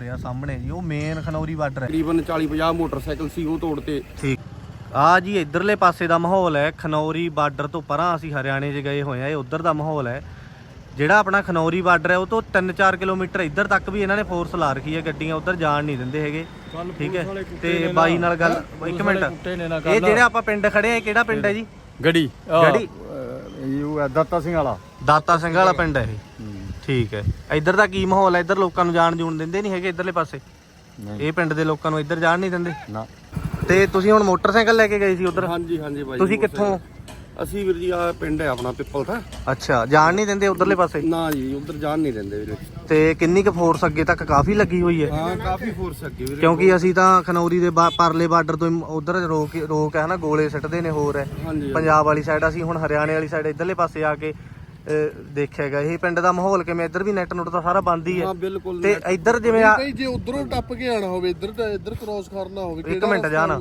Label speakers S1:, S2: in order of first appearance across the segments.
S1: ਰਿਹਾ ਸਾਹਮਣੇ ਜੀ ਉਹ ਮੇਨ ਖਨੌਰੀ ਬਾਰਡਰ ਹੈ।
S2: ਤਕਰੀਬਨ 40 50 ਮੋਟਰਸਾਈਕਲ ਸੀ ਉਹ ਤੋੜਤੇ
S1: ਠੀਕ। ਆ ਜੀ ਇਧਰਲੇ ਪਾਸੇ ਦਾ ਮਾਹੌਲ ਹੈ ਖਨੌਰੀ ਬਾਰਡਰ ਤੋਂ ਪਰਾਂ ਅਸੀਂ ਹਰਿਆਣੇ 'ਚ ਗਏ ਹੋਏ ਆ ਇਹ ਉਧਰ ਦਾ ਮਾਹੌਲ ਹੈ। ਜਿਹੜਾ ਆਪਣਾ ਖਨੌਰੀ ਬਾਰਡਰ ਹੈ ਉਹ ਤੋਂ 3-4 ਕਿਲੋਮੀਟਰ ਇੱਧਰ ਤੱਕ ਵੀ ਇਹਨਾਂ ਨੇ ਫੋਰਸ ਲਾ ਰੱਖੀ ਹੈ ਗੱਡੀਆਂ ਉਧਰ ਜਾਣ ਨਹੀਂ ਦਿੰਦੇ ਹੈਗੇ। ਠੀਕ ਹੈ ਤੇ ਬਾਈ ਨਾਲ ਗੱਲ ਇੱਕ ਮਿੰਟ। ਇਹ ਜਿਹੜੇ ਆਪਾਂ ਪਿੰਡ ਖੜੇ ਆ ਇਹ ਕਿਹੜਾ ਪਿੰਡ ਹੈ ਜੀ?
S2: ਗੜੀ
S1: ਗੜੀ
S2: ਯੂ ਦੱਤਾ ਸਿੰਘ ਵਾਲਾ।
S1: ਦਾਤਾ ਸਿੰਘ ਵਾਲਾ ਪਿੰਡ ਹੈ ਇਹ। ਠੀਕ ਹੈ। ਇੱਧਰ ਦਾ ਕੀ ਮਾਹੌਲ ਹੈ? ਇੱਧਰ ਲੋਕਾਂ ਨੂੰ ਜਾਣ ਜੂਣ ਦਿੰਦੇ ਨਹੀਂ ਹੈਗੇ ਇੱਧਰਲੇ ਪਾਸੇ? ਇਹ ਪਿੰਡ ਦੇ ਲੋਕਾਂ ਨੂੰ ਇੱਧਰ ਜਾਣ ਨਹੀਂ ਦਿੰਦੇ?
S2: ਨਾ।
S1: ਤੇ ਤੁਸੀਂ ਹੁਣ ਮੋਟਰਸਾਈਕਲ ਲੈ ਕੇ ਗਏ ਸੀ ਉਧਰ?
S2: ਹਾਂਜੀ ਹਾਂਜੀ ਬਾਈ
S1: ਤੁਸੀਂ ਕਿੱਥੋਂ?
S2: ਅਸੀਂ ਵੀਰ ਜੀ ਆ ਪਿੰਡ ਹੈ ਆਪਣਾ ਪਿੱਪਲ ਦਾ।
S1: ਅੱਛਾ ਜਾਣ ਨਹੀਂ ਦਿੰਦੇ ਉਧਰਲੇ ਪਾਸੇ?
S2: ਨਾ ਜੀ ਉਧਰ ਜਾਣ ਨਹੀਂ ਦਿੰਦੇ ਵੀਰੇ।
S1: ਤੇ ਕਿੰਨੀ ਕੁ ਫੋਰਸ ਅੱਗੇ ਤੱਕ ਕਾਫੀ ਲੱਗੀ ਹੋਈ ਹੈ?
S2: ਹਾਂ ਕਾਫੀ ਫੋਰਸ ਅੱਗੇ ਵੀਰੇ।
S1: ਕਿਉਂਕਿ ਅਸੀਂ ਤਾਂ ਖਨੌਰੀ ਦੇ ਬਾ- ਪਰਲੇ ਬਾਰਡਰ ਤੋਂ ਉਧਰ ਰੋਕ ਰੋਕ ਹੈ ਨਾ ਗੋਲੇ ਸਿੱਟਦੇ ਨੇ ਹੋਰ। ਹੈ
S2: ਹਾਂਜੀ।
S1: ਪੰਜਾਬ ਵਾਲੀ ਸਾਈਡ ਅਸੀਂ ਹੁਣ ਹਰਿਆਣੇ ਵਾਲੀ ਸਾਈਡ ਇਧਰਲੇ ਪਾਸੇ ਆ ਕੇ ਅਹ, ਦੇਖਿਆਗਾ ਇਹ ਪਿੰਡ ਦਾ ਮਾਹੌਲ ਕਿਵੇਂ? ਇੱਧਰ ਵੀ ਨੈਟ ਨੁੱਟ ਤਾਂ ਸਾਰਾ ਬੰਦ ਹੀ ਹੈ।
S2: ਹਾਂ ਬਿਲਕੁਲ
S1: ਤੇ ਇੱਧਰ ਜਿਵੇਂ ਆ
S3: ਜੇ ਉਧਰੋਂ ਟੱਪ ਕੇ ਆਣਾ ਹੋਵੇ ਇੱਧਰ ਤਾਂ ਇੱਧਰ ਕ੍ਰਾਸ ਕਰਨਾ ਹੋਵੇ
S1: ਇੱਕ ਮਿੰਟ ਜਾਣਾ।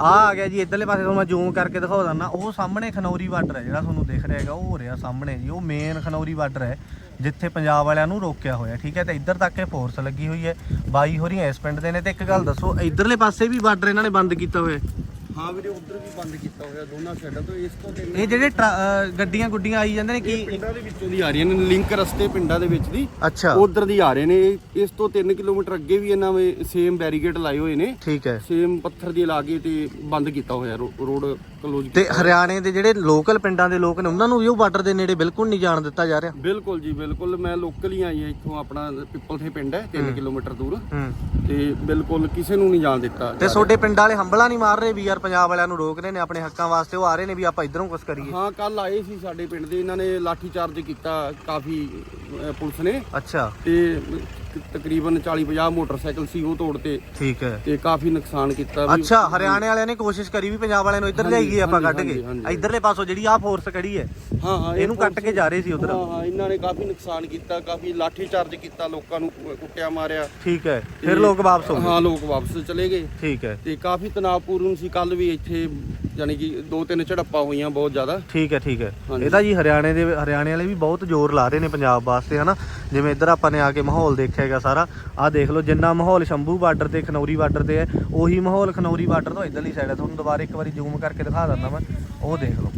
S1: ਆ ਆ ਗਿਆ ਜੀ ਇਧਰਲੇ ਪਾਸੇ ਤੋਂ ਮੈਂ ਜ਼ੂਮ ਕਰਕੇ ਦਿਖਾ ਦਿੰਦਾ। ਉਹ ਸਾਹਮਣੇ ਖਨੌਰੀ ਬਾਰਡਰ ਹੈ ਜਿਹੜਾ ਤੁਹਾਨੂੰ ਦਿਖ ਰਿਹਾ ਹੈਗਾ ਉਹ ਹੋ ਰਿਹਾ ਸਾਹਮਣੇ ਜੀ। ਉਹ ਮੇਨ ਖਨੌਰੀ ਬਾਰਡਰ ਹੈ ਜਿੱਥੇ ਪੰਜਾਬ ਵਾਲਿਆਂ ਨੂੰ ਰੋਕਿਆ ਹੋਇਆ। ਠੀਕ ਹੈ ਤੇ ਇੱਧਰ ਤੱਕ ਇਹ ਫੋਰਸ ਲੱਗੀ ਹੋਈ ਹੈ। ਬਾਈ ਹੋਰੀਆਂ ਇਸ ਪਿੰਡ ਦੇ ਨੇ। ਤੇ ਇੱਕ ਗੱਲ ਦੱਸੋ ਇਧਰਲੇ ਪਾਸੇ ਵੀ ਬਾਰਡਰ ਇਹਨਾਂ ਨੇ ਬੰਦ ਕੀਤਾ ਹੋਇਆ ਹੈ?
S2: ਹਾਂ ਵੀਰੇ ਉਧਰ ਵੀ ਬੰਦ ਕੀਤਾ ਹੋਇਆ ਦੋਨਾਂ ਸਾਈਡਾਂ ਤੋਂ ਇਸ ਤੋਂ ਤਿੰਨ
S1: ਇਹ ਜਿਹੜੇ ਟਰਾ- ਅਹ ਗੱਡੀਆਂ ਗੁੱਡੀਆਂ ਆਈ ਜਾਂਦੇ ਨੇ ਕੀ
S2: ਪਿੰਡਾਂ ਦੇ ਵਿੱਚੋਂ ਦੀ ਆ ਰਹੀਆਂ ਨੇ ਲਿੰਕ ਰਸਤੇ ਪਿੰਡਾਂ ਦੇ ਵਿੱਚ ਦੀ।
S1: ਅੱਛਾ।
S2: ਉਧਰ ਦੀ ਆ ਰਹੇ ਨੇ। ਇਸ ਤੋਂ 3 ਕਿਲੋਮੀਟਰ ਅੱਗੇ ਵੀ ਇਹਨਾਂ ਨੇ ਸੇਮ ਬੈਰੀਕੇਡ ਲਾਏ ਹੋਏ ਨੇ।
S1: ਠੀਕ ਹੈ।
S2: ਸੇਮ ਪੱਥਰ ਦੀ ਲਾ ਕੇ ਤੇ ਬੰਦ ਕੀਤਾ ਹੋਇਆ ਰੋ- ਰੋਡ ਕਲੋਜ਼
S1: ਤੇ ਹਰਿਆਣੇ ਦੇ ਜਿਹੜੇ ਲੋਕਲ ਪਿੰਡਾਂ ਦੇ ਲੋਕ ਨੇ ਉਹਨਾਂ ਨੂੰ ਵੀ ਉਹ ਬਾਰਡਰ ਦੇ ਨੇੜੇ ਬਿਲਕੁਲ ਨਹੀਂ ਜਾਣ ਦਿੱਤਾ ਜਾ ਰਿਹਾ?
S2: ਬਿਲਕੁਲ ਜੀ ਬਿਲਕੁਲ। ਮੈਂ ਲੋਕਲ ਹੀ ਆਈ ਹਾਂ ਇੱਥੋਂ ਆਪਣਾ ਪਿੱਪਲ ਥੇ ਪਿੰਡ ਹੈ 3 ਕਿਲੋਮੀਟਰ ਦੂਰ।
S1: ਹੂੰ।
S2: ਤੇ ਬਿਲਕੁਲ ਕਿਸੇ ਨੂੰ ਨਹੀਂ ਜਾਣ ਦਿੱਤਾ
S1: ਤੇ ਤੁਹਾਡੇ ਪਿੰਡ ਵਾਲੇ ਹੰਬਲਾ ਨਹੀਂ ਮਾਰ ਰਹੇ ਵੀ ਯਾਰ ਪੰਜਾਬ ਵਾਲਿਆਂ ਨੂੰ ਰੋਕ ਰਹੇ ਨੇ ਆਪਣੇ ਹੱਕਾਂ ਵਾਸਤੇ ਉਹ ਆ ਰਹੇ ਨੇ ਵੀ ਆਪਾਂ ਇਧਰੋਂ ਕੁਝ ਕਰੀਏ।
S2: ਹਾਂ ਕੱਲ ਆਏ ਸੀ ਸਾਡੇ ਪਿੰਡ ਦੇ ਇਹਨਾਂ ਨੇ ਲਾਠੀ ਚਾਰਜ ਕੀਤਾ ਕਾਫੀ ਅਹ, ਪੁਲਿਸ ਨੇ।
S1: ਅੱਛਾ।
S2: ਤੇ ਤਕਰੀਬਨ 40 50 ਮੋਟਰਸਾਈਕਲ ਸੀ ਉਹ ਤੋੜਤੇ।
S1: ਠੀਕ ਹੈ।
S2: ਤੇ ਕਾਫੀ ਨੁਕਸਾਨ ਕੀਤਾ ਵੀ।
S1: ਅੱਛਾ ਹਰਿਆਣੇ ਵਾਲਿਆਂ ਨੇ ਕੋਸ਼ਿਸ਼ ਕਰੀ ਵੀ ਪੰਜਾਬ ਵਾਲਿਆਂ ਨੂੰ ਇੱਧਰ ਲਿਆਈਏ ਆਪਾਂ ਕੱਢ
S2: ਹਾਂਜੀ,
S1: ਕੇ।
S2: ਹਾਂਜੀ।
S1: ਇੱਧਰਲੇ ਪਾਸੋਂ ਜਿਹੜੀ ਆਹ ਫੋਰਸ ਖੜੀ ਹੈ
S2: ਹਾਂ ਹਾਂ ਇਹ
S1: ਇਹਨੂੰ ਕੱਟ ਕੇ ਜਾ ਰਹੇ ਸੀ ਉਧਰ।
S2: ਹਾਂ ਹਾਂ ਇਹਨਾਂ ਨੇ ਕਾਫੀ ਨੁਕਸਾਨ ਕੀਤਾ ਕਾਫੀ ਲਾਠੀ ਚਾਰਜ ਕੀਤਾ ਲੋਕਾਂ ਨੂੰ ਕੁ- ਕੁੱਟਿਆ ਮਾਰਿਆ।
S1: ਠੀਕ ਹੈ ਫਿਰ ਲੋਕ ਵਾਪਸ ਹੋ ਗਏ।
S2: ਹਾਂ ਲੋਕ ਵਾਪਸ ਚਲੇ ਗਏ।
S1: ਠੀਕ ਹੈ।
S2: ਤੇ ਕਾਫੀ ਤਣਾਅਪੂਰਨ ਸੀ ਕੱਲ ਵੀ ਇੱਥੇ ਯਾਨੀ ਕਿ ਦੋ ਤਿੰਨ ਝੜਪਾਂ ਹੋਈਆਂ ਬਹੁਤ ਜ਼ਿਆਦਾ।
S1: ਠੀਕ ਹੈ ਠੀਕ ਹੈ।
S2: ਹਾਂਜੀ।
S1: ਇਹ ਤਾਂ ਜੀ ਹਰਿਆਣੇ ਦੇ ਹਰਿਆਣੇ ਵਾਲੇ ਵੀ ਬਹੁਤ ਜ਼ੋਰ ਲਾ ਰਹੇ ਨੇ ਪੰਜਾਬ ਵਾਸਤੇ ਹਨਾ? ਜਿਵੇਂ ਇੱਧਰ ਆਪਾਂ ਨੇ ਆ ਕੇ ਮਾਹੌਲ ਦੇਖਿਆ ਹੈਗਾ ਸਾਰਾ। ਆਹ ਦੇਖ ਲਓ ਜਿੰਨਾ ਮਾਹੌਲ ਸ਼ੰਭੂ ਬਾਰਡਰ ਤੇ ਖਨੌਰੀ ਬਾਰਡਰ ਤੇ ਹੈ ਉਹੀ ਮਾਹੌਲ ਖਨੌਰੀ ਬਾਰਡਰ ਤੋਂ ਇੱਧਰਲੀ ਸਾਈਡ ਹੈ। ਤੁਹਾਨੂੰ ਦੁਬਾਰਾ ਇੱਕ ਵਾਰੀ ਜ਼ੂਮ ਕਰਕੇ ਦਿਖਾ ਦਿੰਦਾ ਮੈਂ ਉਹ ਦੇਖ ਲਓ।